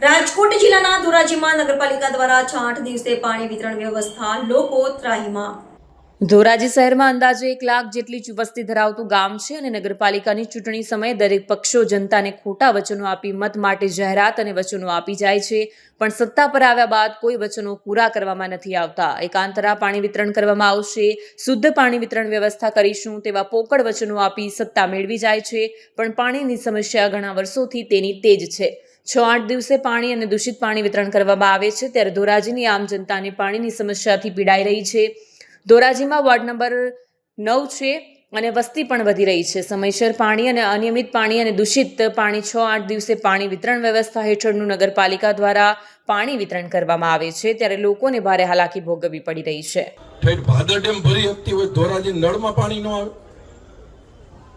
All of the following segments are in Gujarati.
રાજકોટ જિલ્લાના ધોરાજીમાં નગરપાલિકા દ્વારા છ આઠ દિવસે પાણી વિતરણ વ્યવસ્થા લોકો ત્રાહીમાં. ધોરાજી શહેરમાં અંદાજે એક લાખ જેટલી વસ્તી ધરાવતું ગામ છે અને નગરપાલિકાની ચૂંટણી સમયે દરેક પક્ષો જનતાને ખોટા વચનો આપી મત માટે જાહેરાત અને વચનો આપી જાય છે. પણ સત્તા પર આવ્યા બાદ કોઈ વચનો પૂરા કરવામાં નથી આવતા. એકાંતરા પાણી વિતરણ કરવામાં આવશે. શુદ્ધ પાણી વિતરણ વ્યવસ્થા કરીશું તેવા પોકળ વચનો આપી સત્તા મેળવી જાય છે. પણ પાણીની સમસ્યા ઘણા વર્ષોથી તેની તેજ છે. છ આઠ દિવસે પાણી અને દૂષિત પાણી વિતરણ કરવામાં આવે છે ત્યારે ધોરાજીની આમ જનતાને પાણીની સમસ્યાથી પીડાઈ રહી છે. ધોરાજીમાં વોર્ડ નંબર નવ છે અને વસ્તી પણ વધી રહી છે. સમયસર પાણી અને અનિયમિત પાણી અને દૂષિત પાણી છ આઠ દિવસે પાણી વિતરણ વ્યવસ્થા હેઠળનું નગરપાલિકા દ્વારા પાણી વિતરણ કરવામાં આવે છે. ત્યારે લોકોને ભારે હાલાકી ભોગવવી પડી રહી છે. ઠેઠ ભાદર ડેમ ભરી શકતી હોય ધોરાજી નળમાં પાણી ન આવે.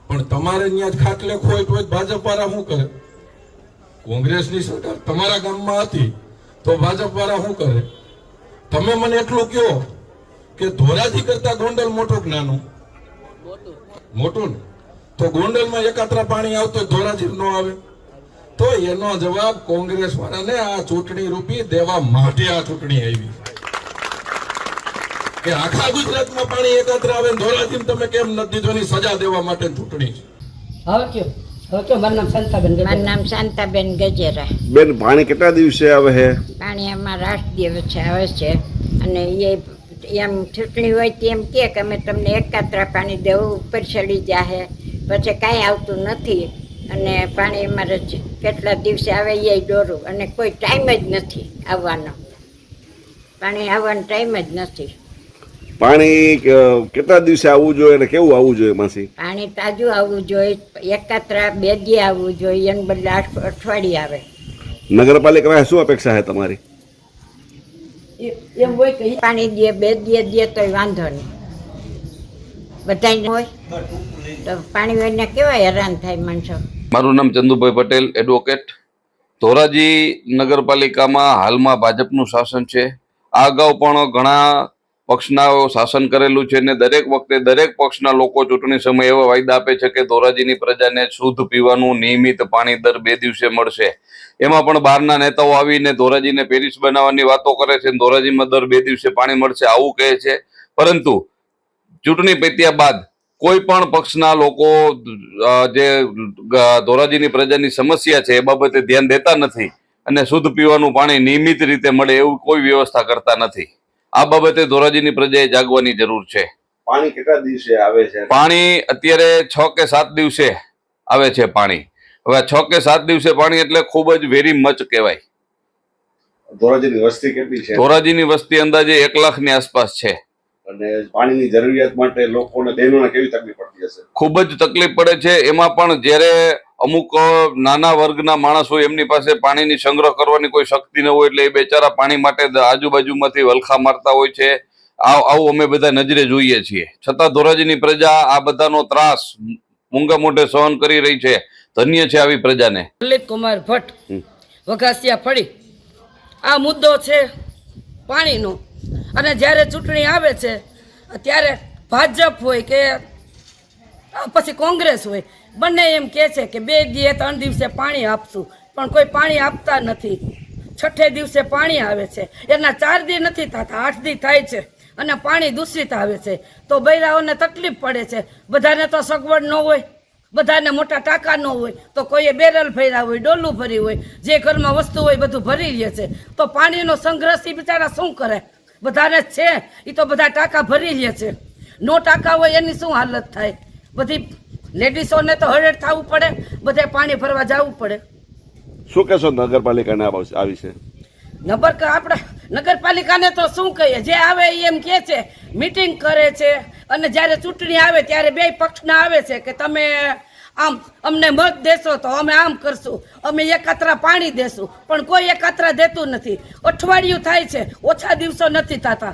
પણ તમારે ત્યાં ખાટલે ખોય તો ભાજપ વાળા શું કરે? કોંગ્રેસની સરકાર તમારા ગામમાં હતી તો ભાજપ વાળા શું કરે? તમે મને એટલું કહો કે ધોરાજી કરતા ગોંડલ મોટું કે નાનું? મોટું ને? તો ગોંડલમાં એકાત્રા પાણી આવતો ધોરાજી નો આવે. તો એનો જવાબ કોંગ્રેસ વાળાને આ ચૂંટણી રૂપી દેવા માટે આ ચૂંટણી આવી. કે આખા ગુજરાતમાં પાણી એકત્ર આવે ધોરાજી તમે કેમ નથી જોની સજા દેવા માટે ચૂંટણી છે. હવે કયો? મારું નામ શાંતાબેન ગજેરા. મારું નામ શાંતાબેન ગજેરા. બેન પાણી કેટલા દિવસે આવે છે પાણી અમારા રાષ્ટ્ર દિવસ આવે છે. અને એ એમ ચૂંટણી હોય તેમ કે કે અમે તમને એકાત્રા પાણી દેવું ઉપર ચડી જાહે. પછી કાંઈ આવતું નથી. અને પાણી અમારે કેટલા દિવસે આવે એ દોરું. અને કોઈ ટાઈમ જ નથી આવવાનો. પાણી આવવાનો ટાઈમ જ નથી. પાણી કેટલા દિવસે આવવું જોઈએ અને કેવું આવવું જોઈએ માસી? પાણી તાજું આવવું જોઈએ એકાત્રા બે દી આવવું જોઈએ એને બદલે અઠવાડિયે આવે. નગરપાલિકામાં શું અપેક્ષા છે તમારી? એમ હોય કે પાણી દે બે દે દે તો વાંધો નહીં. બધાને હોય? તો પાણી વગરના કેવા હેરાન થાય માણસો? મારું નામ ચંદુભાઈ પટેલ એડવોકેટ ધોરાજી નગરપાલિકામાં હાલમાં ભાજપનું શાસન છે. આ અગાઉ પણ ઘણા પક્ષના શાસન કરેલું છે ને દરેક વખતે દરેક પક્ષના લોકો ચૂંટણી સમયે એવા વાયદા આપે છે કે ધોરાજીની પ્રજાને શુદ્ધ પીવાનું નિયમિત પાણી દર બે દિવસે મળશે. એમાં પણ બહારના નેતાઓ આવીને ધોરાજીને પેરિસ બનાવવાની વાતો કરે છે ધોરાજીમાં દર બે દિવસે પાણી મળશે આવું કહે છે. પરંતુ ચૂંટણી પત્યા બાદ કોઈ પણ પક્ષના લોકો જે ધોરાજીની પ્રજાની સમસ્યા છે એ બાબતે ધ્યાન દેતા નથી અને શુદ્ધ પીવાનું પાણી નિયમિત રીતે મળે એવું કોઈ વ્યવસ્થા કરતા નથી. આ બાબતે ધોરાજીની પ્રજાએ જાગવાની જરૂર છે. પાણી કેટલા દિવસે આવે છે? પાણી અત્યારે છ કે સાત દિવસે આવે છે પાણી. હવે છ કે સાત દિવસે પાણી એટલે ખૂબ જ વેરી મચ કહેવાય. ધોરાજીની વસ્તી કેટલી છે? ધોરાજીની વસ્તી અંદાજે એક લાખની આસપાસ છે. અને પાણીની જરૂરિયાત માટે લોકોને બહેનોને કેવી તકલીફ પડતી હશે? ખૂબ જ તકલીફ પડે છે. એમાં પણ જ્યારે અમુક નાના વર્ગના માણસ હોય એમની પાસે પાણીની સંગ્રહ કરવાની કોઈ શક્તિ ન હોય એટલે એ બેચારા પાણી માટે આજુબાજુમાંથી વલખા મારતા હોય છે. આવ- અમે બધા નજરે જોઈએ છીએ. છતાં ધોરાજીની પ્રજા આ બધાનો ત્રાસ મૂંગા મોઢે સહન કરી રહી છે. ધન્ય છે આવી પ્રજાને. લલિત કુમાર ભટ્ટ વઘાસિયા ફળી. આ મુદ્દો છે પાણીનો. અને જ્યારે ચૂંટણી આવે છે ત્યારે ભાજપ હોય કે પછી કોંગ્રેસ હોય. બંને એમ કહે છે કે બે દીએ ત્રણ દિવસે પાણી આપશું. પણ કોઈ પાણી આપતા નથી. છઠ્ઠે દિવસે પાણી આવે છે. એના ચાર દી નથી થતા, આઠ દી થાય છે. અને પાણી દૂષિત આવે છે. તો બૈરાઓને તકલીફ પડે છે. બધાને તો સગવડ ન હોય. બધાને મોટા ટાંકા ન હોય. તો કોઈએ બેરલ ભર્યા હોય, ડોલું ભર્યું હોય, જે ઘરમાં વસ્તુ હોય બધું ભરી લે છે. તો પાણીનો સંઘર્ષ એ બિચારા શું કરે? બધાને છે. એ તો બધા ટાંકા ભરી લે છે. નો ટાંકા હોય એની શું હાલત થાય? બધી લેડીસોને તો હરેડ થવું પડે બધે પાણી ભરવા જવું પડે. શું કહેશો નગરપાલિકાને આ વિશે? નબર કે આપણે નગરપાલિકાને તો શું કહીએ? જે આવે એ એમ કહે છે મીટિંગ કરે છે અને જ્યારે ચૂંટણી આવે ત્યારે બે પક્ષના આવે છે કે તમે આમ અમને મત દેશો તો અમે આમ કરશું અમે એકાત્રા પાણી દેશું. પણ કોઈ એકાત્રા દેતું નથી. અઠવાડિયું થાય છે ઓછા દિવસો નથી થતા.